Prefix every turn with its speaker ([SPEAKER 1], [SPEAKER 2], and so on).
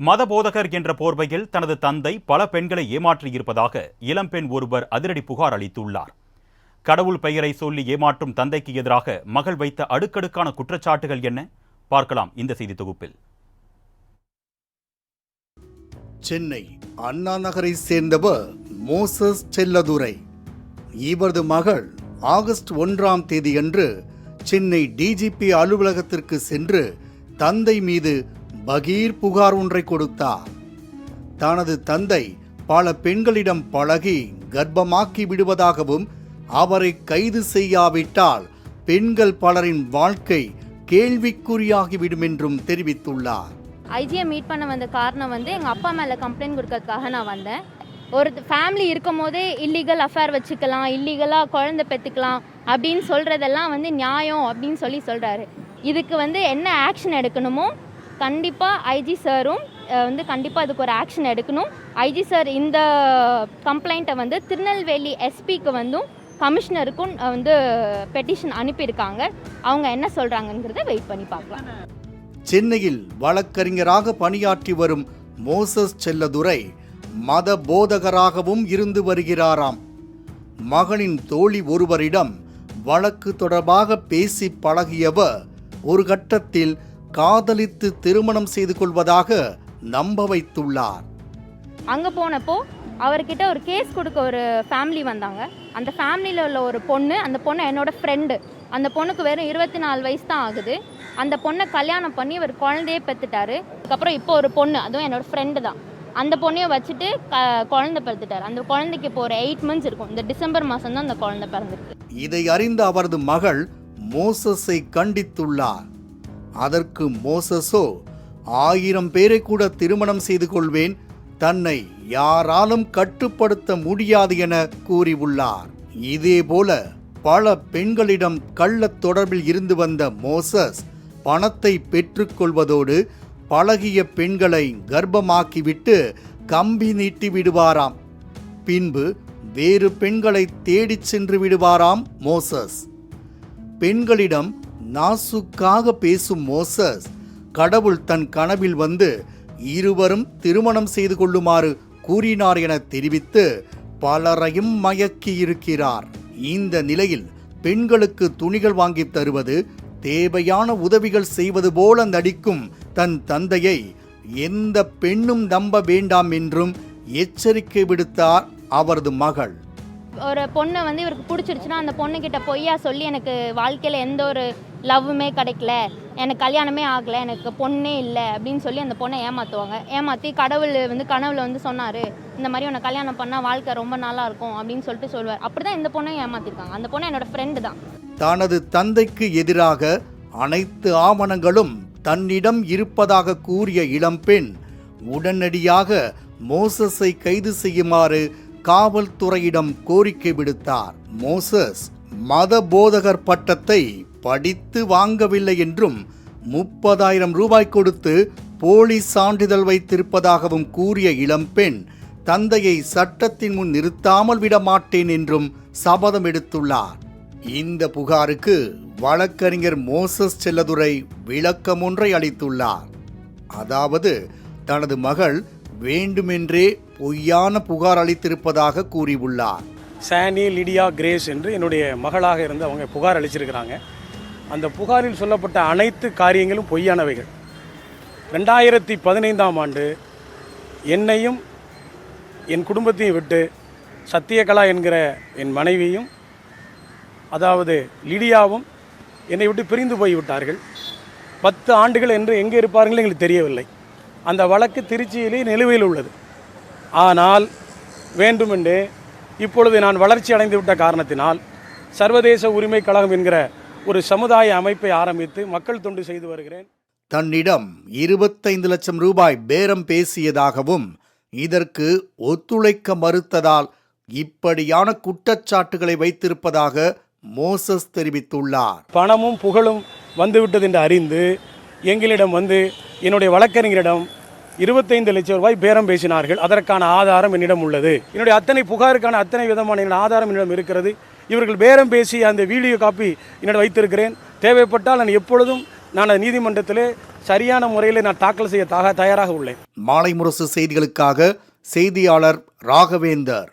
[SPEAKER 1] மதபோதகர் என்ற போர்வையில் தனது தந்தை பல பெண்களை ஏமாற்றியிருப்பதாக இளம்பெண் ஒருவர் அதிரடி புகார் அளித்துள்ளார். கடவுள் பெயரை சொல்லி ஏமாற்றும் தந்தைக்கு எதிராக மகள் வைத்த அடுக்கடுக்கான குற்றச்சாட்டுகள் என்ன? பார்க்கலாம் இந்த செய்தி தொகுப்பில்.
[SPEAKER 2] சென்னை அண்ணா நகரை சேர்ந்தவர் மோசஸ் செல்லதுரை. இவரது மகள் ஆகஸ்ட் ஒன்றாம் தேதியன்று சென்னை டிஜிபி அலுவலகத்திற்கு சென்று தந்தை மீது பகீர் புகார் ஒன்றை கொடுத்தார். தனது தந்தை பல பெண்களிடம் பழகி கர்ப்பமாக்கி விடுவதாகவும் அவரை கைது செய்யாவிட்டால் பெண்கள் பலரின் வாழ்க்கை கேள்விக்குறியாகிவிடும் என்றும் தெரிவித்துள்ளார்.
[SPEAKER 3] ஐஜியை மீட் பண்ண வந்த காரணம் வந்து எங்கள் அப்பா மேலே கம்ப்ளைண்ட் கொடுக்கறதுக்காக நான் வந்தேன். ஒரு ஃபேமிலி இருக்கும் போதே இல்லீகல் அஃபேர் வச்சுக்கலாம் இல்லீகலாக குழந்தை பெற்றுக்கலாம் அப்படின்னு சொல்கிறதெல்லாம் வந்து நியாயம் அப்படின்னு சொல்லி சொல்கிறாரு இதுக்கு வந்து என்ன ஆக்ஷன் எடுக்கணுமோ கண்டிப்பாக ஐஜி சாரும் வந்து கண்டிப்பாக இதுக்கு ஒரு ஆக்ஷன் எடுக்கணும். ஐஜி சார் இந்த கம்ப்ளைண்ட்டை வந்து திருநெல்வேலி எஸ்பிக்கு வந்தும் கமிஷனருக்கும் வந்து பெட்டிஷன் அனுப்பியிருக்காங்க. அவங்க என்ன சொல்கிறாங்கங்கிறத வெயிட் பண்ணி பார்க்கலாம்.
[SPEAKER 2] சென்னையில் வழக்கறிஞராக பணியாற்றி வரும் மோசஸ் செல்லதுரை மத போதகராகவும் இருந்து வருகிறாராம். மகனின் தோழி ஒருவரிடம் வழக்கு தொடர்பாக பேசி பழகியவர் ஒரு கட்டத்தில் காதலித்து திருமணம் செய்து கொள்வதாக நம்ப வைத்துள்ளார்.
[SPEAKER 3] அங்கே போனப்போ அவர்கிட்ட ஒரு கேஸ் கொடுக்க ஒரு ஃபேமிலி வந்தாங்க. அந்த ஃபேமிலியில் உள்ள ஒரு பொண்ணு அந்த பொண்ணு என்னோட ஃப்ரெண்டு அந்த பொண்ணுக்கு வெறும் இருபத்தி நாலு வயசு தான் ஆகுது. அந்த பொண்ணை கல்யாணம் பண்ணி இவர் குழந்தையே பெற்றுட்டாரு. அதுக்கப்புறம் இப்போ ஒரு பொண்ணு அதுவும் என்னோட ஃப்ரெண்டு தான். அந்த பொண்ணையும் வச்சுட்டு க குழந்தை பெற்றுட்டாரு. அந்த குழந்தைக்கு இப்போ ஒரு எயிட் மந்த்ஸ் இருக்கும். இந்த டிசம்பர் மாதம் தான் அந்த குழந்தை பிறந்திருக்கு.
[SPEAKER 2] இதை அறிந்த அவரது மகள் மோசஸை கண்டித்துள்ளார். அதற்கு மோசஸோ ஆயிரம் பேரை கூட திருமணம் செய்து கொள்வேன் தன்னை யாராலும் கட்டுப்படுத்த முடியாது என கூறியுள்ளார். இதேபோல பல பெண்களிடம் கள்ளத் தொடர்பில் இருந்து வந்த மோசஸ் பணத்தை பெற்றுக்கொள்வதோடு பழகிய பெண்களை கர்ப்பமாக்கிவிட்டு கம்பி நீட்டி விடுவாராம். பின்பு வேறு பெண்களை தேடிச் சென்று விடுவாராம் மோசஸ். பெண்களிடம் நாசுக்காக பேசும் மோசஸ் கடவுள் தன் கனவில் வந்து இருவரும் திருமணம் செய்து கொள்ளுமாறு கூறினார் என தெரிவித்து பலரையும் மயக்கி இருக்கிறார். இந்த நிலையில் பெண்களுக்கு துணிகள் வாங்கி தருவது தேவையான உதவிகள் செய்வது போல நடிக்கும் தன் தந்தையை எந்த பெண்ணும் நம்ப வேண்டாம் என்றும் எச்சரிக்கை விடுத்தார் அவரது மகள்.
[SPEAKER 3] ஒரு பொண்ணை வந்து இவருக்கு பிடிச்சிருச்சுன்னா அந்த பொண்ணுக்கிட்ட பொய்யா சொல்லி எனக்கு வாழ்க்கையில் எந்த ஒரு லவ்வுமே கிடைக்கல. எனக்கு கல்யாணமே ஆகலை. எனக்கு பொண்ணே இல்லை அப்படின்னு சொல்லி அந்த பொண்ணை ஏமாற்றுவாங்க ஏமாற்றி கடவுள் வந்து கனவுல வந்து சொன்னார் இந்த மாதிரி உன்னை கல்யாணம் பண்ணால் வாழ்க்கை ரொம்ப நல்லா இருக்கும் அப்படின்னு சொல்லிட்டு சொல்லுவார். அப்படி தான் இந்த பொண்ணையும் ஏமாற்றிருக்காங்க அந்த பொண்ணு என்னோட ஃப்ரெண்டு தான்.
[SPEAKER 2] தனது தந்தைக்கு எதிராக அனைத்து ஆவணங்களும் தன்னிடம் இருப்பதாக கூறிய இளம்பெண் உடனடியாக மோசஸை கைது செய்யுமாறு காவல்துறையிடம் கோரிக்கை விடுத்தார். மோசஸ் மத போதகர் பட்டத்தை படித்து வாங்கவில்லை என்றும் முப்பதாயிரம் ரூபாய் கொடுத்து போலி சான்றிதழ் வைத்திருப்பதாகவும் கூறிய இளம்பெண் தந்தையை சட்டத்தின் முன் நிறுத்தாமல் விட மாட்டேன் என்றும் சபதம் எடுத்துள்ளார். இந்த புகாருக்கு வழக்கறிஞர் மோசஸ் செல்லதுரை விளக்கம் ஒன்றை அளித்துள்ளார். அதாவது தனது மகள் வேண்டுமென்றே பொய்யான புகார் அளித்திருப்பதாக கூறியுள்ளார்.
[SPEAKER 4] சானி லிடியா கிரேஸ் என்று என்னுடைய மகளாக இருந்து அவங்க புகார் அளிச்சிருக்கிறாங்க. அந்த புகாரில் சொல்லப்பட்ட அனைத்து காரியங்களும் பொய்யானவைகள். ரெண்டாயிரத்தி பதினைந்தாம் ஆண்டு என்னையும் என் குடும்பத்தையும் விட்டு சத்தியகலா என்கிற என் மனைவியும் அதாவது லிடியாவும் என்னை விட்டு பிரிந்து போய்விட்டார்கள். பத்து ஆண்டுகள் என்று எங்கே இருப்பார்கள் எங்களுக்கு தெரியவில்லை. அந்த வழக்கு திருச்சியிலே நிலுவையில் உள்ளது. ஆனால் வேண்டுமென்றே இப்பொழுது நான் வளர்ச்சி அடைந்து விட்ட காரணத்தினால் சர்வதேச உரிமை கழகம் என்கிற ஒரு சமுதாய அமைப்பை ஆரம்பித்து மக்கள் தொண்டு செய்து வருகிறேன்.
[SPEAKER 2] தன்னிடம் இருபத்தைந்து லட்சம் ரூபாய் பேரம் பேசியதாகவும் இதற்கு ஒத்துழைக்க மறுத்ததால் இப்படியான குற்றச்சாட்டுகளை வைத்திருப்பதாக மோசஸ் தெரிவித்துள்ளார்.
[SPEAKER 4] பணமும் புகழும் வந்துவிட்டது என்று அறிந்து எங்களிடம் வந்து என்னுடைய வழக்கறிஞரிடம் இருபத்தைந்து லட்சம் ரூபாய் பேரம் பேசினார்கள். அதற்கான ஆதாரம் என்னிடம் உள்ளது. என்னுடைய அத்தனை புகாருக்கான அத்தனை விதமான என்னுடைய ஆதாரம் என்னிடம் இருக்கிறது. இவர்கள் பேரம் பேசி அந்த வீடியோ காப்பி என்னிடம் வைத்திருக்கிறேன். தேவைப்பட்டால் நான் எப்பொழுதும் நான் நீதிமன்றத்தில் சரியான முறையில் நான் தாக்கல் செய்ய தாக தயாராக உள்ளேன்.
[SPEAKER 2] மாலை முரசு செய்திகளுக்காக செய்தியாளர் ராகவேந்தர்.